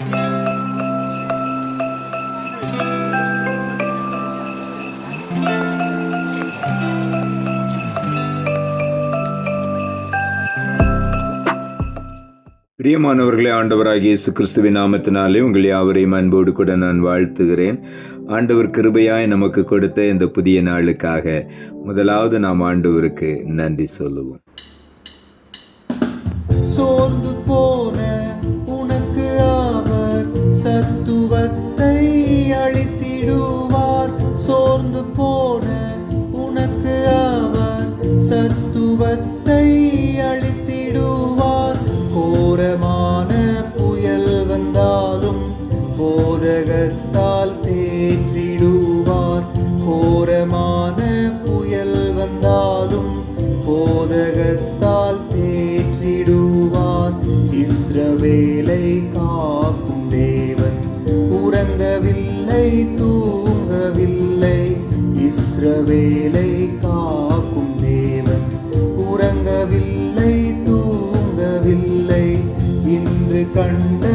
பிரியமானவர்களே ஆண்டவராகிய இயேசு கிறிஸ்துவின் நாமத்தினாலே உங்கள் யாவரையும் அன்போடு கூட நான் வாழ்த்துகிறேன். ஆண்டவர் கிருபையாய் நமக்கு கொடுத்த இந்த புதிய நாளுக்காக முதலாவது நாம் ஆண்டவருக்கு நன்றி சொல்லுவோம். சோர்ந்து போன சோர்ந்து போன உனக்கு அவர் சத்துவத்தை அளித்திடுவார். கோரமான புயல் வந்தாலும் போதகத்தால் தேற்றிடுவார். கோரமான புயல் வந்தாலும் போதகத்தால் தேற்றிடுவார். இஸ்ரவேலை காக்கும் தேவன் உறங்கவில்லை தூங்கவில்லை. இஸ்ரவேலை காக்கும் தேவன். உறங்கவில்லை தூங்கவில்லை. இன்று கண்ட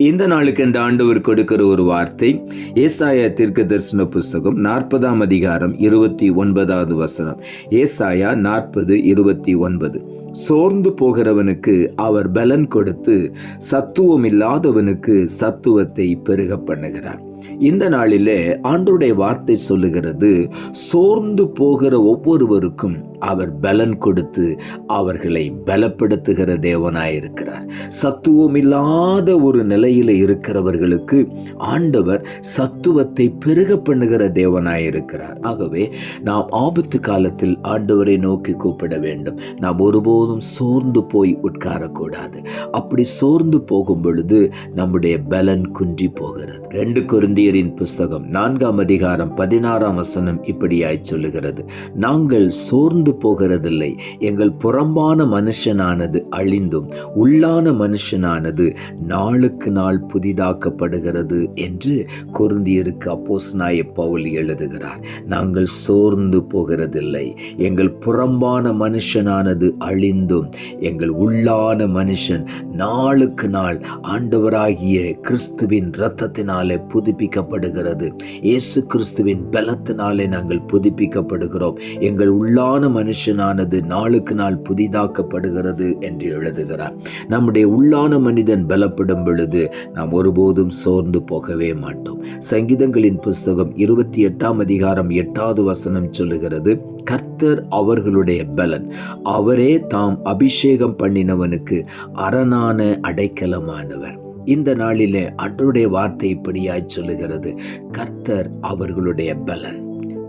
இந்த நாளுக்கு இந்த ஆண்டவர் கொடுக்கிற ஒரு வார்த்தை ஏசாயா தீர்க்க தரிசன புஸ்தகம் நாற்பதாம் அதிகாரம் இருபத்தி ஒன்பதாவது வசனம். ஏசாயா நாற்பது இருபத்தி ஒன்பது. சோர்ந்து போகிறவனுக்கு அவர் பலன் கொடுத்து சத்துவம் இல்லாதவனுக்கு சத்துவத்தை பெருக பண்ணுகிறார். இந்த நாளிலே ஆண்டருடைய வார்த்தை சொல்லுகிறது சோர்ந்து போகிற ஒவ்வொருவருக்கும் அவர் பலன் கொடுத்து அவர்களை பலப்படுத்துகிற தேவனாயிருக்கிறார். சத்துவம் இல்லாத ஒரு நிலையில இருக்கிறவர்களுக்கு ஆண்டவர் சத்துவத்தை பெருக பண்ணுகிற தேவனாயிருக்கிறார். ஆகவே நாம் ஆபத்து காலத்தில் ஆண்டவரை நோக்கி கூப்பிட வேண்டும். நாம் ஒருபோதும் சோர்ந்து போய் உட்காரக்கூடாது. அப்படி சோர்ந்து போகும் பொழுது நம்முடைய பலன் குன்றி போகிறது. ரெண்டு குருந்தியரின் புஸ்தகம் நான்காம் அதிகாரம் பதினாறாம் வசனம் இப்படியாய் சொல்லுகிறது. நாங்கள் சோர்ந்து அழிந்து போகிறதில்லை. எங்கள் புறம்பான மனுஷனானது அழிந்தும் உள்ளான மனுஷனானது நாளுக்கு நாள் புதிதாக்கப்படுகிறது என்று கொருந்தியருக்கு அப்போஸ்னாய பவுல் எழுதுகிறார். நாங்கள் சோர்ந்து போகிறதில்லை. எங்கள் புறம்பான மனுஷனானது அழிந்தும் எங்கள் உள்ளான மனுஷன் நாளுக்கு நாள் ஆண்டவராகிய கிறிஸ்துவின் இரத்தத்தினாலே புதுப்பிக்கப்படுகிறது. இயேசு கிறிஸ்துவின் பலத்தினாலே நாங்கள் புதுப்பிக்கப்படுகிறோம். எங்கள் உள்ளான மனுஷனானது நாளுக்கு நாள் புதிதாக்கப்படுகிறது என்று எழுதுகிறார். நம்முடைய உள்ளான மனிதன் பலப்படும் பொழுது நாம் ஒருபோதும் சோர்ந்து போகவே மாட்டோம். சங்கீதங்களின் புஸ்தகம் இருபத்தி எட்டாம் அதிகாரம் எட்டாவது வசனம் சொல்லுகிறது கர்த்தர் அவர்களுடைய பலன். அவரே தாம் அபிஷேகம் பண்ணினவனுக்கு அரணான அடைக்கலமானவர். இந்த நாளிலே அன்றைய வார்த்தை இப்படியாய் சொல்லுகிறது கர்த்தர் அவர்களுடைய பலன்.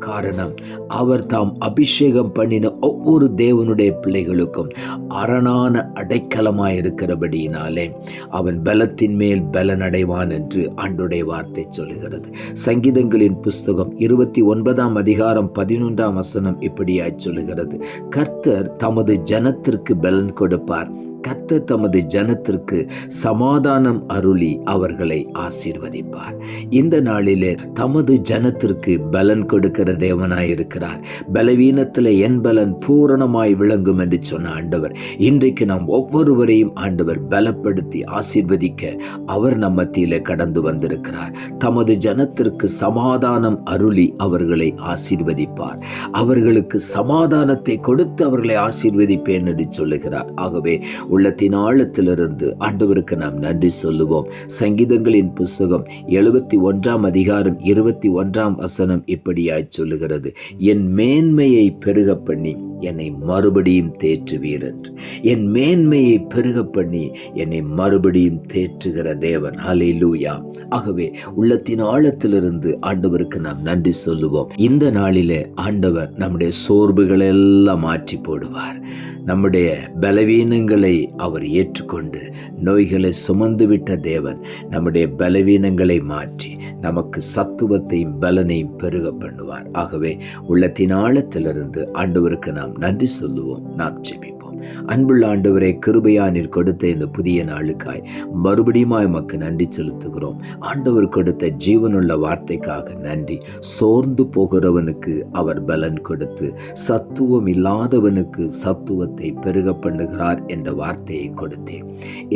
காரணம். அவர் தாம் அபிஷேகம் பண்ணின ஒவ்வொரு தேவனுடைய பிள்ளைகளுக்கும் அரணான அடைக்கலமாய் இருக்கிறபடியினாலே அவன் பலத்தின் மேல் பலனடைவான் என்று ஆண்டுடைய வார்த்தை சொல்லுகிறது. சங்கீதங்களின் புஸ்தகம் இருபத்தி ஒன்பதாம் அதிகாரம் பதினொன்றாம் வசனம் இப்படியாய் சொல்லுகிறது. கர்த்தர் தமது ஜனத்திற்கு பலன் கொடுப்பார். கத்த தமது ஜனத்திற்கு சமாதானம் அருளி அவர்களை ஆசீர்வதிப்பார். இந்த நாளிலே தமது ஜனத்திற்கு பலன் கொடுக்கிற தேவனாயிருக்கிறார். பலவீனத்தில் என் பலன் பூரணமாய் விளங்கும் என்று சொன்ன ஆண்டவர் இன்றைக்கு நாம் ஒவ்வொருவரையும் ஆண்டவர் பலப்படுத்தி ஆசீர்வதிக்க அவர் நம்ம மத்தியிலே கடந்து வந்திருக்கிறார். தமது ஜனத்திற்கு சமாதானம் அருளி அவர்களை ஆசீர்வதிப்பார். அவர்களுக்கு சமாதானத்தை கொடுத்து அவர்களை ஆசீர்வதிப்பேன் என்று சொல்லுகிறார். ஆகவே உள்ளத்தின் ஆழத்திலிருந்து ஆண்டவருக்கு நாம் நன்றி சொல்லுவோம். சங்கீதங்களின் புஸ்தகம் எழுபத்தி ஒன்றாம் அதிகாரம் இருபத்தி ஒன்றாம் வசனம் இப்படியாய் சொல்லுகிறது. என் மேன்மையை பெருக பண்ணி என்னை மறுபடியும் தேற்றுவீர் என்று. என் மேன்மையை பெருக பண்ணி என்னை மறுபடியும் தேற்றுகிற தேவன். ஹலே லூயா ஆகவே உள்ளத்தின் ஆழத்திலிருந்து ஆண்டவருக்கு நாம் நன்றி சொல்லுவோம். இந்த நாளிலே ஆண்டவர் நம்முடைய சோர்வுகளை எல்லாம் மாற்றி போடுவார். நம்முடைய பலவீனங்களை அவர் ஏற்றுக்கொண்டு நோய்களை சுமந்துவிட்ட தேவன் நம்முடைய பலவீனங்களை மாற்றி நமக்கு சத்துவத்தையும் பலனையும் பெருக பண்ணுவார். ஆகவே உள்ளத்தின் ஆழத்திலிருந்து ஆண்டவருக்கு நாம் நாம் நன்றி சொல்லுவோம். நாம் ஜெபிப்போம். அன்புள்ள ஆண்டவரே கிருபையா நீர் கொடுத்த இந்த புதிய நாளுக்காய் மறுபடியுமாய் மக்கு நன்றி செலுத்துகிறோம். ஆண்டவர் கொடுத்த ஜீவனுள்ள வார்த்தைக்காக நன்றி. சோர்ந்து போகிறவனுக்கு அவர் பலன் கொடுத்து சத்துவம் இல்லாதவனுக்கு சத்துவத்தை பெருக பண்ணுகிறார் என்ற வார்த்தையை கொடுத்தேன்.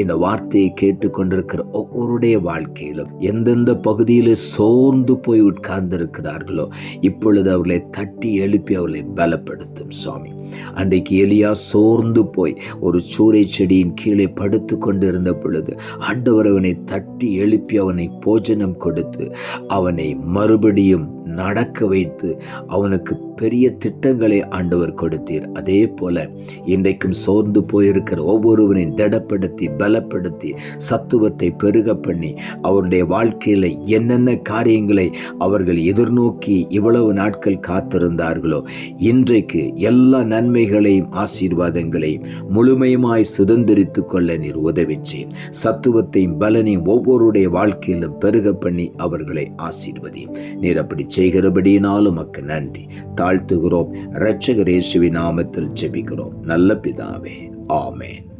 இந்த வார்த்தையை கேட்டுக்கொண்டிருக்கிற ஒவ்வொருடைய வாழ்க்கையிலும் எந்தெந்த பகுதியில் சோர்ந்து போய் உட்கார்ந்திருக்கிறார்களோ இப்பொழுது அவர்களை தட்டி எழுப்பி அவர்களை பலப்படுத்தும் சுவாமி. அன்றைக்கு எலியா சோர்ந்து போய் ஒரு சூறை செடியின் கீழே படுத்து கொண்டிருந்த பொழுது ஆண்டவர் அவனை தட்டி எழுப்பி அவனை போஜனம் கொடுத்து அவனை மறுபடியும் நடக்க வைத்து அவனுக்கு பெரிய திட்டங்களை ஆண்டவர் கொடுத்தீர். அதே போல இன்றைக்கும் சோர்ந்து போயிருக்கிற ஒவ்வொருவரையும் திடப்படுத்தி பலப்படுத்தி சத்துவத்தை பெருக பண்ணி அவருடைய வாழ்க்கையில் என்னென்ன காரியங்களை அவர்கள் எதிர்நோக்கி இவ்வளவு நாட்கள் காத்திருந்தார்களோ இன்றைக்கு எல்லா நன்மைகளையும் ஆசீர்வாதங்களையும் முழுமையுமாய் சுதந்திரித்து கொள்ள நீர் உதவிச்சேன் சத்துவத்தையும் பலனையும் ஒவ்வொருடைய வாழ்க்கையிலும் பெருக பண்ணி அவர்களை ஆசீர்வதியும் நீர் அப்படி செய்கிறபடியினாலும் மக்கு நன்றி. தாழ்த்துகிறோம். இரட்சகர் நாமத்தில் ஜெபிக்கிறோம். நல்ல பிதாவே. ஆமேன்.